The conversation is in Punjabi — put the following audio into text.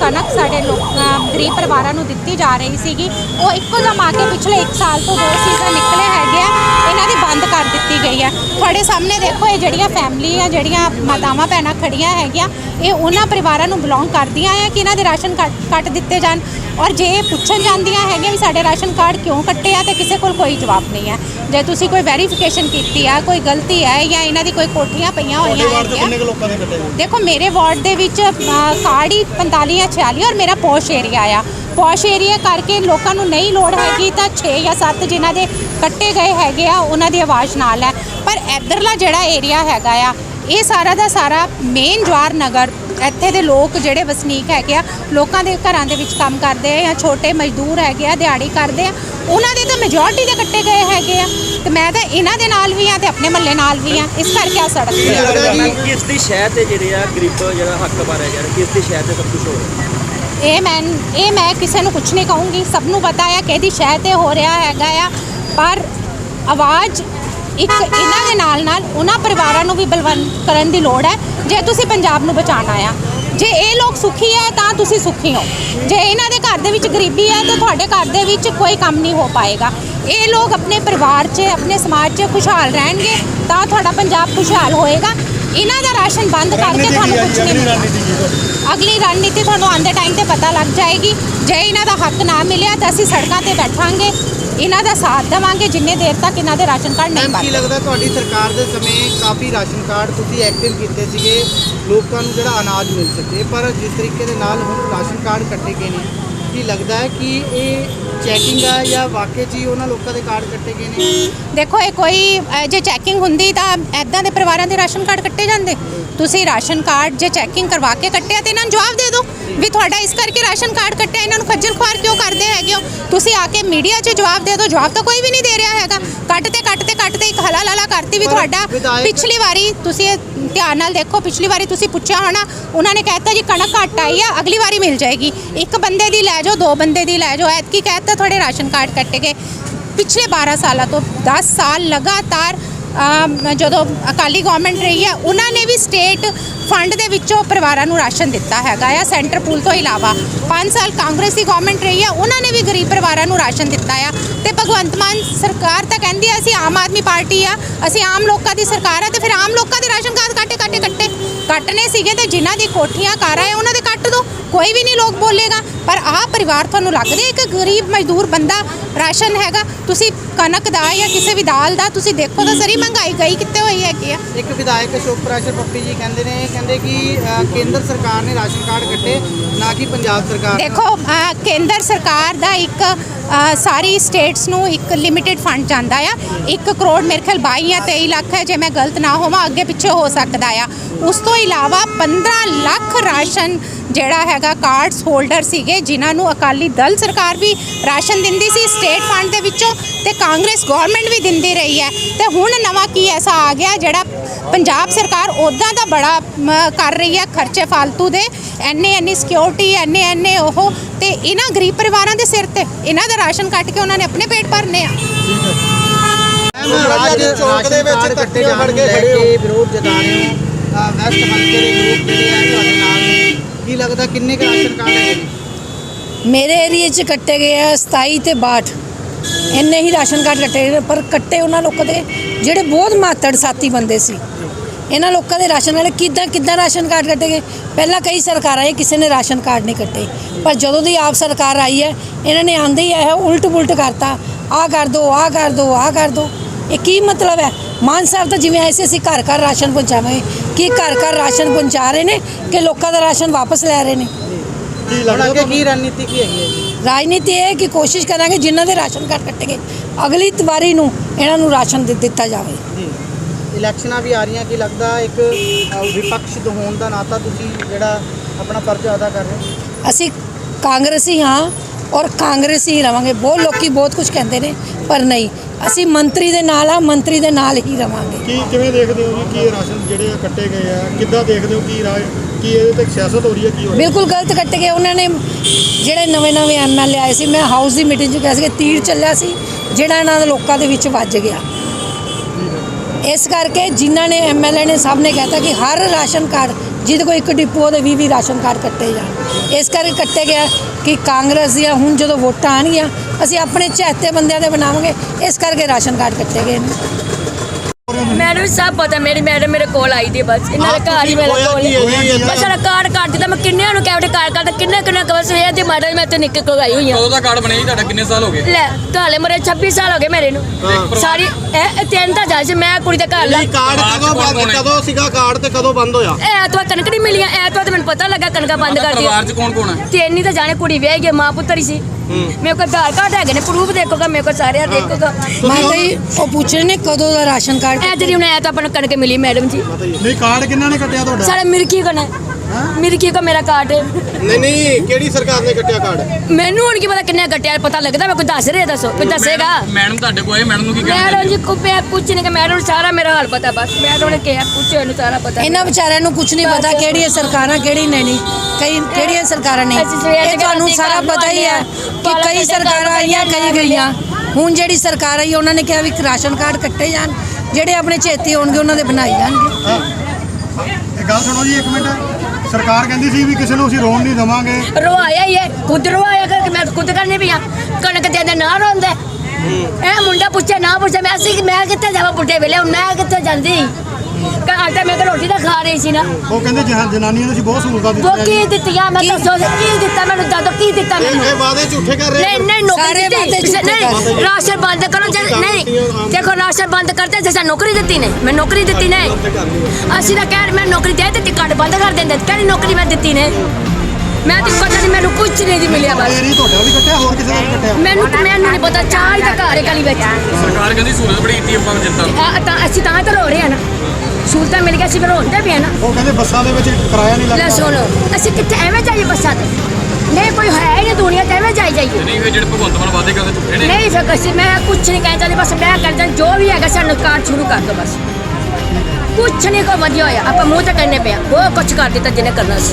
ਕਣਕ ਸਾਡੇ ਲੋਕ, ਗਰੀਬ ਪਰਿਵਾਰਾਂ ਨੂੰ ਦਿੱਤੀ ਜਾ ਰਹੀ ਸੀਗੀ। ਉਹ ਇੱਕੋ ਦਮ ਆ ਕੇ ਪਿਛਲੇ 1 ਸਾਲ ਤੋਂ ਦੋ ਸੀਜ਼ਨ ਨਿਕਲੇ ਹੈਗੇ ਆ, ਇਹਨਾਂ ਦੀ ਬੰਦ ਕਰ ਦਿੱਤੀ ਗਈ ਹੈ। ਤੁਹਾਡੇ ਸਾਹਮਣੇ ਦੇਖੋ, ਇਹ ਜਿਹੜੀਆਂ ਫੈਮਲੀ ਆ, ਜਿਹੜੀਆਂ ਮਾਤਾਵਾਂ ਭੈਣਾਂ ਖੜੀਆਂ ਹੈਗੀਆਂ, ਇਹ ਉਹਨਾਂ ਪਰਿਵਾਰਾਂ ਨੂੰ ਬਿਲੋਂਗ ਕਰਦੀਆਂ ਆ ਕਿ ਇਹਨਾਂ ਦੇ ਰਾਸ਼ਨ ਕੱਟ ਕੱਟ ਦਿੱਤੇ ਜਾਣ? ਔਰ ਜੇ ਪੁੱਛਣ ਜਾਂਦੀਆਂ ਹੈਗੀਆਂ ਵੀ ਸਾਡੇ ਰਾਸ਼ਨ ਕਾਰਡ ਕਿਉਂ ਕੱਟੇ ਆ, ਤੇ ਕਿਸੇ ਕੋਲ ਕੋਈ ਜਵਾਬ ਨਹੀਂ ਹੈ। ਜੇ ਤੁਸੀਂ ਕੋਈ ਵੈਰੀਫਿਕੇਸ਼ਨ ਕੀਤੀ ਆ ਕੋਈ ਗਲਤੀ ਹੈ ਜਾਂ ਇਹਨਾਂ ਦੀ ਕੋਈ ਕੋਠੀਆਂ ਪਈਆਂ ਹੋਈਆਂ ਹੈਗੀਆਂ ਕੁ ਲੋਕਾਂ ਦੇ ਕੱਟੇ ਗਏ ਦੇਖੋ ਮੇਰੇ ਵਾਰਡ ਦੇ ਵਿੱਚ ਅ, ਕਾਰਡ ਹੀ 45 ਜਾਂ 46 ਔਰ ਮੇਰਾ ਪੋਸ਼ ਏਰੀਆ ਆ। ਪੋਸ਼ ਏਰੀਆ ਕਰਕੇ ਲੋਕਾਂ ਨੂੰ ਨਹੀਂ ਲੋੜ ਹੈਗੀ ਤਾਂ 6 ਜਾਂ 7 ਜਿਨ੍ਹਾਂ ਦੇ ਕੱਟੇ ਗਏ ਹੈਗੇ ਆ ਉਹਨਾਂ ਦੀ ਆਵਾਜ਼ ਨਾਲ ਹੈ। ਪਰ ਇੱਧਰਲਾ ਜਿਹੜਾ ਏਰੀਆ ਹੈਗਾ ਆ ਇਹ ਸਾਰਾ ਦਾ ਸਾਰਾ ਮੇਨ ਜਵਾਰ ਨਗਰ ਇੱਥੇ ਦੇ ਲੋਕ ਜਿਹੜੇ ਵਸਨੀਕ ਹੈਗੇ ਆ ਲੋਕਾਂ ਦੇ ਘਰਾਂ ਦੇ ਵਿੱਚ ਕੰਮ ਕਰਦੇ ਆ ਜਾਂ ਛੋਟੇ ਮਜ਼ਦੂਰ ਹੈਗੇ ਆ ਦਿਹਾੜੀ ਕਰਦੇ ਆ ਉਹਨਾਂ ਦੇ ਤਾਂ ਮੈਜੋਰਟੀ ਦੇ ਕੱਟੇ ਗਏ ਹੈਗੇ ਆ। ਤੇ ਮੈਂ ਤਾਂ ਇਹਨਾਂ ਦੇ ਨਾਲ ਵੀ ਆ ਤੇ ਆਪਣੇ ਮਹੱਲੇ ਨਾਲ ਵੀ ਆ। ਇਸ ਕਰਕੇ ਆ ਸੜਕ ਤੇ ਆ। ਕਿਸ ਦੀ ਸ਼ਹਿ ਤੇ ਜਿਹੜੇ ਆ ਗਰੀਬ ਜਿਹੜਾ ਹੱਕ ਬਾਰੇ ਯਾਰ ਕਿਸ ਦੀ ਸ਼ਹਿ ਤੇ ਸਭ ਕੁਝ ਹੋ ਰਿਹਾ। ਇਹ ਮੈਂ ਇਹ ਮੈਂ ਕਿਸੇ ਨੂੰ ਕੁਝ ਨਹੀਂ ਕਹੂੰਗੀ। ਸਭ ਨੂੰ ਪਤਾ ਹੈ ਕਿ ਇਹਦੀ ਸ਼ਹਿ ਤੇ ਹੋ ਰਿਹਾ ਹੈਗਾ ਆ। ਪਰ ਆਵਾਜ਼ ਇੱਕ ਇਹਨਾਂ ਦੇ ਨਾਲ ਨਾਲ ਉਹਨਾਂ ਪਰਿਵਾਰਾਂ ਨੂੰ ਵੀ ਬਲਵੰਤ ਕਰਨ ਦੀ ਲੋੜ ਹੈ ਜੇ ਤੁਸੀਂ ਪੰਜਾਬ ਨੂੰ ਬਚਾਉਣਾ ਆ। ਜੇ ਇਹ ਲੋਕ ਸੁਖੀ ਹੈ ਤਾਂ ਤੁਸੀਂ ਸੁਖੀ ਹੋ। ਜੇ ਇਹਨਾਂ ਦੇ ਘਰ ਦੇ ਵਿੱਚ ਗਰੀਬੀ ਹੈ ਤਾਂ ਤੁਹਾਡੇ ਘਰ ਦੇ ਵਿੱਚ ਕੋਈ ਕੰਮ ਨਹੀਂ ਹੋ ਪਾਏਗਾ। ਇਹ ਲੋਕ ਆਪਣੇ ਪਰਿਵਾਰ 'ਚ ਆਪਣੇ ਸਮਾਜ 'ਚ ਖੁਸ਼ਹਾਲ ਰਹਿਣਗੇ ਤਾਂ ਤੁਹਾਡਾ ਪੰਜਾਬ ਖੁਸ਼ਹਾਲ ਹੋਏਗਾ। ਇਹਨਾਂ ਦਾ ਰਾਸ਼ਨ ਬੰਦ ਕਰਕੇ ਤੁਹਾਨੂੰ ਕੁਝ ਨਹੀਂ ਮਿਲੇਗਾ ਅਗਲੀ ਰਣਨੀਤੀ ਤੁਹਾਨੂੰ ਆਉਂਦੇ ਟਾਈਮ ਤੇ ਪਤਾ ਲੱਗ ਜਾਏਗੀ। ਜੇ ਇਹਨਾਂ ਦਾ ਹੱਕ ਨਾ ਮਿਲਿਆ ਤਾਂ ਅਸੀਂ ਸੜਕਾਂ ਤੇ ਬੈਠਾਂਗੇ। ਇਹਨਾਂ ਦਾ ਸਾਥ ਦੇਵਾਂਗੇ ਜਿੰਨੇ ਦੇਰ ਤੱਕ ਇਹਨਾਂ ਦੇ ਰਾਸ਼ਨ ਕਾਰਡ ਨਹੀਂ ਮੈਮ ਕੀ ਲੱਗਦਾ ਤੁਹਾਡੀ ਸਰਕਾਰ ਦੇ ਸਮੇਂ ਕਾਫੀ ਰਾਸ਼ਨ ਕਾਰਡ ਤੁਸੀਂ ਐਕਟਿਵ ਕੀਤੇ ਸੀਗੇ ਲੋਕਾਂ ਨੂੰ ਜਿਹੜਾ ਅਨਾਜ ਮਿਲ ਸਕੇ ਪਰ ਜਿਸ ਤਰੀਕੇ ਦੇ ਨਾਲ ਹੁਣ ਰਾਸ਼ਨ ਕਾਰਡ ਕੱਟੇ ਗਏ ਨੇ ਕੀ ਲੱਗਦਾ ਹੈ ਕਿ ਇਹ ਚੈਕਿੰਗ ਆ ਜਾਂ ਵਾਕਈ ਹੀ ਉਹਨਾਂ ਲੋਕਾਂ ਦੇ ਕਾਰਡ ਕੱਟੇ ਗਏ ਨੇ? ਦੇਖੋ ਇਹ ਕੋਈ ਅ, ਜੇ ਚੈਕਿੰਗ ਹੁੰਦੀ ਤਾਂ ਐਦਾਂ ਦੇ ਪਰਿਵਾਰਾਂ ਦੇ ਰਾਸ਼ਨ ਕਾਰਡ ਕੱਟੇ ਜਾਂਦੇ। ਤੁਸੀਂ ਰਾਸ਼ਨ ਕਾਰਡ ਜੇ ਚੈਕਿੰਗ ਕਰਵਾ ਕੇ ਕੱਟਿਆ ਤੇ ਇਹਨਾਂ ਨੂੰ ਜਵਾਬ ਦੇ ਦਿਓ ਵੀ ਤੁਹਾਡਾ ਇਸ ਕਰਕੇ ਰਾਸ਼ਨ ਕਾਰਡ ਕੱਟਿਆ ਇਹਨਾਂ ਨੂੰ ਖੱਜਲ ਖੁਆਰ ਕਿਉਂ ਕਰਦੇ ਹੈਗੇ ਹੋ? ਤੁਸੀਂ ਆ ਕੇ ਮੀਡੀਆ 'ਚ ਜਵਾਬ ਦੇ ਦਿਓ ਜਵਾਬ ਤਾਂ ਕੋਈ ਵੀ ਨਹੀਂ ਦੇ ਰਿਹਾ ਹੈਗਾ। ਕੱਟ ਤੇ ਕੱਟ ਤੇ ਕੱਟ ਤੇ ਇੱਕ ਹਲਾ ਲਾਲਾ ਕਰਤੀ ਵੀ ਤੁਹਾਡਾ ਪਿਛਲੀ ਵਾਰੀ ਤੁਸੀਂ ਧਿਆਨ ਨਾਲ ਦੇਖੋ ਪਿਛਲੀ ਵਾਰੀ ਤੁਸੀਂ ਪੁੱਛਿਆ ਹੋਣਾ ਉਹਨਾਂ ਨੇ ਕਹਿਤਾ ਜੀ ਕਣਕ ਘੱਟ ਆਈ ਆ ਅਗਲੀ ਵਾਰੀ ਮਿਲ ਜਾਏਗੀ। ਇੱਕ ਬੰਦੇ ਦੀ ਲੈ ਜਾਓ ਦੋ ਬੰਦੇ ਦੀ ਲੈ ਜਾਓ ਐਤਕੀ ਕਹਿਤਾ ਤੁਹਾਡੇ ਰਾਸ਼ਨ ਕਾਰਡ ਕੱਟੇ ਗਏ। ਪਿਛਲੇ 12 ਸਾਲਾਂ ਤੋਂ 10 ਸਾਲ ਲਗਾਤਾਰ ਜਦੋਂ ਅਕਾਲੀ ਗਵਰਨਮੈਂਟ ਰਹੀ ਹੈ ਉਹਨਾਂ ਨੇ ਵੀ ਸਟੇਟ ਫੰਡ ਦੇ ਵਿੱਚੋਂ ਪਰਿਵਾਰਾਂ ਨੂੰ ਰਾਸ਼ਨ ਦਿੱਤਾ ਹੈਗਾ ਆ ਸੈਂਟਰ ਪੂਲ ਤੋਂ ਇਲਾਵਾ। 5 ਸਾਲ ਕਾਂਗਰਸ ਦੀ ਗਵਰਨਮੈਂਟ ਰਹੀ ਹੈ ਉਹਨਾਂ ਨੇ ਵੀ ਗਰੀਬ ਪਰਿਵਾਰਾਂ ਨੂੰ ਰਾਸ਼ਨ ਦਿੱਤਾ ਆ। ਤੇ ਭਗਵੰਤ ਮਾਨ ਸਰਕਾਰ ਤਾਂ ਕਹਿੰਦੀ ਆ, ਅਸੀਂ ਆਮ ਆਦਮੀ ਪਾਰਟੀ ਆ, ਅਸੀਂ ਆਮ ਲੋਕਾਂ ਦੀ ਸਰਕਾਰ ਆ, ਤੇ ਫਿਰ ਆਮ ਲੋਕਾਂ ਦੇ ਰਾਸ਼ਨ ਕਾਰਡ ਕੱਟੇ ਕੱਟੇ ਕੱਟੇ ਕੱਟਨੇ ਸੀਗੇ ਤੇ ਜਿਨ੍ਹਾਂ ਦੀ ਕੋਠੀਆਂ ਕਾਰਾਂ ਹੈ ਉਹਨਾਂ ਦੇ ਕੱਟ ਦੋ। ਕੋਈ ਵੀ ਨਹੀਂ ਲੋਕ ਬੋਲੇਗਾ ਪਰ ਆਹ ਪਰਿਵਾਰ ਤੁਹਾਨੂੰ ਲੱਗਦੇ ਇੱਕ ਗਰੀਬ ਮਜ਼ਦੂਰ ਬੰਦਾ ਰਾਸ਼ਨ ਹੈਗਾ? ਤੁਸੀਂ ਕਣਕ ਦਾ ਜਾਂ ਕਿਸੇ ਵੀ ਦਾਲ ਦਾ ਤੁਸੀਂ ਦੇਖੋ ਤਾਂ ਸਰੀ ਮਹਿੰਗਾਈ ਗਈ ਕਿੱਥੇ ਹੋਈ ਹੈਗੀ ਆ? ਇੱਕ ਵਿਧਾਇਕ ਅਸ਼ੋਕ ਪ੍ਰਾਸ਼ਰ ਪੱਪੀ ਜੀ ਕਹਿੰਦੇ ਨੇ ਕਹਿੰਦੇ ਕਿ ਕੇਂਦਰ ਸਰਕਾਰ ਨੇ ਰਾਸ਼ਨ ਕਾਰਡ ਕੱਟੇ ਨਾ ਕਿ ਪੰਜਾਬ ਸਰਕਾਰ। ਦੇਖੋ ਕੇਂਦਰ ਸਰਕਾਰ ਦਾ ਇੱਕ ਸਾਰੀ ਸਟੇਟਸ ਨੂੰ ਇੱਕ ਲਿਮਿਟਿਡ ਫੰਡ ਜਾਂਦਾ ਆ। 1 ਕਰੋੜ ਮੇਰੇ ਖਿਆਲ 22 ਜਾਂ 23 ਲੱਖ ਹੈ ਜੇ ਮੈਂ ਗਲਤ ਨਾ ਹੋਵਾਂ ਅੱਗੇ ਪਿੱਛੇ ਹੋ ਸਕਦਾ ਆ। ਉਸ ਤੋਂ ਇਲਾਵਾ 15 ਲੱਖ ਰਾਸ਼ਨ ਜਿਹੜਾ ਹੈਗਾ ਕਾਰਡਸ ਹੋਲਡਰ ਸੀਗੇ ਜਿਨ੍ਹਾਂ ਨੂੰ ਅਕਾਲੀ ਦਲ ਸਰਕਾਰ ਵੀ ਰਾਸ਼ਨ ਦਿੰਦੀ ਸੀ ਸਟੇਟ ਫੰਡ ਦੇ ਵਿੱਚੋਂ ਤੇ ਕਾਂਗਰਸ ਗਵਰਨਮੈਂਟ ਵੀ ਦਿੰਦੀ ਰਹੀ ਹੈ। ਤੇ ਹੁਣ ਨਵਾਂ ਕੀ ਐਸਾ ਆ ਗਿਆ ਜਿਹੜਾ ਪੰਜਾਬ ਸਰਕਾਰ ਉਦਾਂ ਦਾ ਬੜਾ ਕਰ ਰਹੀ ਹੈ ਖਰਚੇ ਫालतू ਦੇ ਐਨੇ ਐਨੀ ਸਿਕਿਉਰਿਟੀ ਐਨੇ ਐਨੇ ਉਹ ਤੇ ਇਹਨਾਂ ਗਰੀਬ ਪਰਿਵਾਰਾਂ ਦੇ ਸਿਰ ਤੇ ਇਹਨਾਂ ਦਾ ਰਾਸ਼ਨ ਕੱਟ ਕੇ ਉਹਨਾਂ ਨੇ ਆਪਣੇ ਪੇਟ ਭਰਨੇ ਆ। ਅੱਜ ਚੌਂਕ ਦੇ ਵਿੱਚ ਕੱਟੀਆਂ ਫੜ ਕੇ ਖੜੇ ਹੋ। ਵਿਰੋਧ ਜਤਾ ਰਹੇ ਹੋ ਅ, ਵੈਸਟ ਹਲਕੇ ਦੇ ਲੋਕ ਜਿਹੜੇ ਆ ਤੁਹਾਡੇ ਨਾਲ ਕੀ ਲੱਗਦਾ ਕਿੰਨੇ ਕੁ ਰਾਸ਼ਨ ਕਾਰਡ ਹੈਗੇ ਨੇ? ਮੇਰੇ ਏਰੀਏ 'ਚ ਕੱਟੇ ਗਏ ਆ 27 ਤੇ 62 ਇੰਨੇ ਹੀ ਰਾਸ਼ਨ ਕਾਰਡ ਕੱਟੇ ਗਏ ਪਰ ਕੱਟੇ ਉਹਨਾਂ ਲੋਕਾਂ ਦੇ ਜਿਹੜੇ ਬਹੁਤ ਮਾਤੜ ਸਾਥੀ ਬੰਦੇ ਸੀ। ਇਹਨਾਂ ਲੋਕਾਂ ਦੇ ਰਾਸ਼ਨ ਕਾਰਡ, ਕਿੱਦਾਂ ਕਿੱਦਾਂ ਰਾਸ਼ਨ ਕਾਰਡ ਕੱਟੇ ਗਏ? ਪਹਿਲਾਂ ਕਈ ਸਰਕਾਰਾਂ ਆਈ ਕਿਸੇ ਨੇ ਰਾਸ਼ਨ ਕਾਰਡ ਨਹੀਂ ਕੱਟੇ। ਪਰ ਜਦੋਂ ਦੀ ਆਪ ਸਰਕਾਰ ਆਈ ਹੈ, ਇਹਨਾਂ ਨੇ ਆਂਦੇ ਹੀ ਇਹ ਉਲਟ ਪੁਲਟ ਕਰਤਾ। ਆਹ ਕਰ ਦੋ, ਆਹ ਕਰ ਦੋ, ਆਹ ਕਰ ਦੋ। ਇਹ ਕੀ ਮਤਲਬ ਹੈ? ਮਾਨ ਸਾਹਿਬ ਤਾਂ ਜਿਵੇਂ ਐਸੇ ਅਸੀਂ ਘਰ ਘਰ ਰਾਸ਼ਨ ਪਹੁੰਚਾਵਾਂਗੇ। ਕੀ ਘਰ ਘਰ ਰਾਸ਼ਨ ਪਹੁੰਚਾ ਰਹੇ ਨੇ ਕਿ ਲੋਕਾਂ ਦਾ ਰਾਸ਼ਨ ਵਾਪਸ ਲੈ ਰਹੇ ਨੇ। ਕੀ ਲੱਗਦਾ ਅੱਗੇ ਕੀ ਰਣਨੀਤੀ ਕੀ ਹੈਗੀ ਹੈ ਜੀ? ਰਾਜਨੀਤੀ ਇਹ ਹੈ ਕਿ ਕੋਸ਼ਿਸ਼ ਕਰਾਂਗੇ ਜਿਨ੍ਹਾਂ ਦੇ ਰਾਸ਼ਨ ਕਾਰਡ ਕੱਟੇ ਗਏ ਅਗਲੀ ਵਾਰੀ ਨੂੰ ਇਹਨਾਂ ਨੂੰ ਰਾਸ਼ਨ ਦੇ ਦਿੱਤਾ ਜਾਵੇ। ਜੀ। ਇਲੈਕਸ਼ਨਾਂ ਵੀ ਆ ਰਹੀਆਂ ਕੀ ਲੱਗਦਾ ਇੱਕ ਵਿਪਕਸ਼ ਹੋਣ ਦਾ ਨਾਤਾ ਤੁਸੀਂ ਜਿਹੜਾ ਆਪਣਾ ਫਰਜ਼ ਅਦਾ ਕਰ ਰਹੇ ਹੋ? ਅਸੀਂ ਕਾਂਗਰਸੀ ਹਾਂ ਔਰ ਕਾਂਗਰਸੀ ਹੀ ਰਵਾਂਗੇ। ਬਹੁਤ ਲੋਕੀ ਬਹੁਤ ਕੁਝ ਕਹਿੰਦੇ ਨੇ ਪਰ ਨਹੀਂ। ਅਸੀਂ ਮੰਤਰੀ ਦੇ ਨਾਲ ਆ ਮੰਤਰੀ ਦੇ ਨਾਲ ਹੀ ਰਵਾਂਗੇ। ਕੀ ਕਿਵੇਂ ਦੇਖਦੇ ਹੋ ਜੀ? ਕੀ ਰਾਸ਼ਨ ਜਿਹੜੇ ਆ ਕੱਟੇ ਗਏ ਆ? ਕਿੱਦਾਂ ਦੇਖਦੇ ਹੋ? ਕੀ ਰਾਜ ਕੀ ਇਹਦੇ ਤੇ ਸਿਆਸਤ ਹੋ ਰਹੀ ਹੈ ਕੀ ਹੋ ਰਿਹਾ ਬਿਲਕੁਲ ਗਲਤ ਕੱਟ ਗਏ ਉਹਨਾਂ ਨੇ ਜਿਹੜੇ ਨਵੇਂ ਨਵੇਂ ਐਮਐਲਏ ਆਏ ਸੀ ਮੈਂ ਹਾਊਸ ਦੀ ਮੀਟਿੰਗ 'ਚ ਕਿਹਾ ਸੀ ਕਿ ਤੀਰ ਚੱਲਿਆ ਸੀ ਜਿਹੜਾ ਇਹਨਾਂ ਦੇ ਲੋਕਾਂ ਦੇ ਵਿੱਚ ਵੱਜ ਗਿਆ। ਇਸ ਕਰਕੇ ਜਿਨ੍ਹਾਂ ਨੇ ਐਮਐਲਏ ਨੇ ਸਭ ਨੇ ਕਹਿਤਾ ਕਿ ਹਰ ਰਾਸ਼ਨ ਕਾਰਡ ਜਿਹਦੇ ਕੋਈ ਇੱਕ ਡਿਪੂ ਉਹਦੇ 20 20 ਰਾਸ਼ਨ ਕਾਰਡ ਕੱਟੇ ਜਾਣ। ਇਸ ਕਰਕੇ ਕੱਟੇ ਗਿਆ ਕਿ ਕਾਂਗਰਸ ਦੀਆਂ ਹੁਣ ਜਦੋਂ ਵੋਟਾਂ ਆਣਗੀਆਂ ਅਸੀਂ ਆਪਣੇ ਚਹਤੇ ਬੰਦਿਆਂ ਦੇ ਬਣਾਵਾਂਗੇ ਇਸ ਕਰਕੇ ਰਾਸ਼ਨ ਕਾਰਡ ਕੱਟੇ ਗਏ ਨੇ। ਮੈਡਮ ਸਭ ਪਤਾ ਮੇਰੀ ਮੈਡਮ ਮੇਰੇ ਕੋਲ ਆਈ ਦੀ ਬਸ ਇਹਨਾਂ ਦੇ ਘਰ ਹੀ ਮੇਰੇ ਕੋਲ ਹੈ? ਹੀ। ਸਾਡਾ ਕਾਰਡ ਕੱਟ ਦਿੱਤਾ ਮੈਂ ਕਿੰਨਿਆਂ ਨੂੰ ਕਹਿ ਕਾਰਡ ਕੱਟ ਕਿੰਨੇ ਕਿੰਨੇ ਕਵਰ ਸਵੇਰ ਦੀ ਮੈਡਮ ਮੈਂ ਤੇ ਨਿੱਕ ਕੋ ਆਈ ਹੋਈ ਆ ਕਦੋਂ ਦਾ ਕਾਰਡ ਬਣਿਆ ਜੀ ਤੁਹਾਡਾ? ਕਿੰਨੇ ਸਾਲ ਹੋ ਗਏ? ਲੈ ਤੁਹਾਡੇ ਮਰੇ 26 ਸਾਲ ਹੋ ਗਏ ਮੇਰੇ ਨੂੰ। ਸਾਰੀ ਇਹ ਇਹ ਤਿੰਨ ਤਾਂ ਜਾ ਸੀ ਮੈਂ ਕੁੜੀ ਦੇ ਘਰ ਲਾ ਇਹ ਕਾਰਡ ਕਦੋਂ ਬੰਦ ਹੈ? ਕਦੋਂ ਸੀਗਾ ਕਾਰਡ ਤੇ ਕਦੋਂ ਬੰਦ ਹੋਇਆ? ਐਤਵਾਰ ਕਣਕ ਨਹੀਂ ਮਿਲੀਆਂ ਐਤਵਾਰ ਤੇ ਮੈਨੂੰ ਪਤਾ ਲੱਗਾ ਕਣਕਾਂ ਬੰਦ ਕਰ ਪਰਿਵਾਰ ਦਿੱਤੀਆਂ ਚ ਕੌਣ ਕੌਣ ਹੈ? ਤਿੰਨ ਹੀ ਤਾਂ ਜਾਣੇ ਕੁੜੀ ਵਿਆਹ ਗਈ ਮਾਂ ਪੁੱਤਰ ਹੀ ਸੀ। ਮੇਰੇ ਕੋਲ ਆਧਾਰ ਕਾਰਡ ਹੈਗੇ ਨੇ ਪ੍ਰੂਫ ਦੇਖੋਗਾ ਮੇਰੇ ਕੋਲ ਸਾਰਿਆਂ ਦੇਖੋਗਾ। ਮਾਤਾ ਜੀ ਉਹ ਪੁੱਛ ਰਹੇ ਨੇ ਕਦੋਂ ਦਾ ਰਾਸ਼ਨ ਕਾਰਡ ਐ ਜਿਹੜੀ ਹੁਣ ਐਤਵਾਰ ਆਪਾਂ ਨੂੰ ਕਣਕ ਮਿਲੀ ਮੈਡਮ ਜੀ। ਨਹੀਂ ਕਾਰਡ ਕਿੰਨਾਂ ਨੇ ਕੱਟਿਆ ਤੁਹਾਡਾ? ਸਾਡਾ ਮਿਰਕੀ ਕੋ ਨਾ ਮਿਰਕੀ ਕੋ ਮੇਰਾ ਕਾਰਡ ਨਹੀਂ ਨਹੀਂ ਕਿਹੜੀ ਸਰਕਾਰ ਨੇ ਕੱਟਿਆ ਕਾਰਡ ਮੈਨੂੰ ਹੁਣ ਕੀ ਪਤਾ ਕਿੰਨੇ ਕੱਟਿਆ ਪਤਾ ਲੱਗਦਾ ਮੈਂ ਕੋਈ ਦੱਸ ਰਿਹਾ ਦੱਸੋ ਕੋਈ ਦੱਸੇਗਾ? ਮੈਡਮ ਤੁਹਾਡੇ ਕੋਲ ਆਏ ਮੈਡਮ ਨੂੰ ਕੀ ਕਹਿਣਾ ਮੈਡਮ ਜੀ ਕੋ ਮੈਂ ਕੁਛ ਨਹੀਂ ਕਿ ਮੈਡਮ ਨੂੰ ਸਾਰਾ ਮੇਰਾ ਹਾਲ ਪਤਾ ਬਸ। ਮੈਡਮ ਨੇ ਕਿਹਾ ਪੁੱਛਿਆ ਨੂੰ ਸਾਰਾ ਪਤਾ। ਇਹਨਾਂ ਵਿਚਾਰਿਆਂ ਨੂੰ ਕੁਝ ਨਹੀਂ ਪਤਾ ਕਿਹੜੀਆਂ ਸਰਕਾਰਾਂ ਕਿਹੜੀ ਨਹੀਂ ਨਹੀਂ। ਕਈ ਕਿਹੜੀਆਂ ਸਰਕਾਰਾਂ ਦੇ ਇਹ ਤੁਹਾਨੂੰ ਸਾਰਾ ਪਤਾ ਹੀ ਹੈ ਕਿ ਕਈ ਸਰਕਾਰਾਂ ਆਈਆਂ ਕਈ ਗਈਆਂ। ਹੁਣ ਜਿਹੜੀ ਸਰਕਾਰ ਆਈ ਉਹਨਾਂ ਨੇ ਕਿਹਾ ਵੀ ਰਾਸ਼ਨ ਕਾਰਡ ਕੱਟੇ ਜਾਣ ਜਿਹੜੇ ਆਪਣੇ ਚੇਤੇ ਹੋਣਗੇ ਉਹਨਾਂ ਦੇ ਬਣਾਈ ਜਾਣਗੇ। ਇਹ ਗੱਲ ਸੁਣੋ ਜੀ ਇੱਕ ਮਿੰਟ। ਸਰਕਾਰ ਕਹਿੰਦੀ ਸੀ ਵੀ ਕਿਸੇ ਨੂੰ ਅਸੀਂ ਰੋਣ ਨਹੀਂ ਦਵਾਂਗੇ। ਰਵਾਇਆ ਹੀ ਹੈ। ਖੁਦ ਰਵਾਇਆ ਕਰਕੇ ਮੈਂ ਖੁਦ ਕਰਨੇ ਵੀ ਆ ਕਣਕ ਦੇ ਦੇ ਨਾ ਰੋਂਦਾ ਇਹ ਮੁੰਡਾ ਪੁੱਛੇ ਨਾ ਪੁੱਛੇ ਮੈਂ ਅਸੀਂ ਮੈਂ ਕਿੱਥੇ ਜਾਵਾਂ ਬੁੱਢੇ ਵੇਲੇ? ਹੁਣ ਮੈਂ ਕਿੱਥੇ ਜਾਂਦੀ? ਕਾ ਆਟਾ ਮੈਂ ਤਾਂ ਰੋਟੀ ਤਾਂ ਖਾ ਰਹੀ ਸੀ ਨਾ। ਉਹ ਕਹਿੰਦੇ ਜਹਾਂ ਜਨਾਨੀਆਂ ਨੂੰ ਅਸੀਂ ਬਹੁਤ ਸਹੂਲਤਾਂ ਉਹ ਦਿੱਤੀਆਂ ਕੀ ਜੀ। ਦਿੱਤੀਆਂ? ਮੈਂ ਦੱਸੋ ਕੀ ਦਿੱਤਾ ਮੈਨੂੰ? ਦੱਸੋ ਕੀ ਦਿੱਤਾ ਮੈਨੂੰ? ਇਹ ਵਾਅਦੇ ਝੂਠੇ ਕਰ ਰਹੇ ਨਹੀਂ ਨਹੀਂ ਨੌਕਰੀ ਦਿੱਤੀ। ਨਹੀਂ। ਰਾਸ਼ਨ ਬੰਦ ਕਰੋ। ਜੇ ਨਹੀਂ ਦੇਖੋ ਰਾਸ਼ਨ ਬੰਦ ਕਰਦੇ ਜਿਵੇਂ ਨੌਕਰੀ ਦਿੱਤੀ ਨੇ। ਮੈਂ ਨੌਕਰੀ ਦਿੱਤੀ ਨੇ। ਅਸੀਂ ਤਾਂ ਕਹਿ ਮੈਂ ਨੌਕਰੀ ਦੇ ਦਿੱਤੀ ਕੱਢ ਬੰਦ ਕਰ ਦਿੰਦੇ। ਕਿਹੜੀ ਨੌਕਰੀ ਮੈਂ ਦਿੱਤੀ ਨੇ? ਮੈਂ ਤੇ ਪਤਾ ਨਹੀਂ ਮੈਨੂੰ ਕੁਝ ਨਹੀਂ ਜੀ ਮਿਲਿਆ ਬਸ। ਇਹ ਨਹੀਂ ਤੁਹਾਡਾ ਵੀ ਕੱਟਿਆ ਹੋਰ ਕਿਸੇ ਦਾ ਕੱਟਿਆ? ਮੈਨੂੰ ਮੈਨੂੰ ਨਹੀਂ ਪਤਾ ਚਾਹ ਹੀ ਤਾਂ ਘਰ ਗਲੀ ਵਿੱਚ। ਸਰਕਾਰ ਕਹਿੰਦੀ ਸਹੂਲਤ ਬੜੀ ਕੀਤੀ ਆਪਾਂ ਜਨਤਾ ਨੂੰ ਤਾਂ ਅਸੀਂ ਤਾਂ ਤਾਂ ਰੋ ਰਹੇ ਆ ਨਾ। ਸਹੂਲਤਾਂ ਮਿਲ ਗਿਆ ਅਸੀਂ ਫਿਰ ਰੋਂਦੇ ਵੀ ਆ ਨਾ? ਉਹ ਕਹਿੰਦੇ ਬੱਸਾਂ ਦੇ ਵਿੱਚ ਕਿਰਾਇਆ ਨਹੀਂ ਲੈ ਲੱਗਦਾ। ਸੁਣੋ ਅਸੀਂ ਕਿੱਥੇ ਐਵੇਂ ਜਾਈਏ ਬੱਸਾਂ ਤੇ? ਨਹੀਂ ਕੋਈ ਹੈ ਹੀ ਨਹੀਂ ਦੁਨੀਆ ਤੇ ਐਵੇਂ ਜਾਈ ਜਾਈਏ। ਨਹੀਂ ਫਿਰ ਜਿਹੜੇ ਭਗਵੰਤ ਮਾਨ ਵਾਅਦੇ ਕਰਦੇ ਝੂਠੇ ਨੇ। ਨਹੀਂ ਫਿਰ ਅਸੀਂ ਮੈਂ ਕੁਝ ਨਹੀਂ ਕਹਿ ਚਾਹਦੀ ਬਸ ਮੈਂ ਕਰਦਾ ਜੋ ਵੀ ਹੈਗਾ ਸਾਨੂੰ ਕਾਰ ਸ਼ੁਰੂ ਕਰ ਦੋ ਬਸ। ਕੁਛ ਨਹੀਂ ਕੋ ਵਧੀਆ ਹੋਇਆ ਆਪਾਂ ਮੂੰਹ ਤੇ ਕਰਨੇ ਪਿਆ ਉਹ ਕੁਛ ਕਰ ਦਿੱਤਾ ਜਿਹਨੇ ਕਰਨਾ ਸੀ।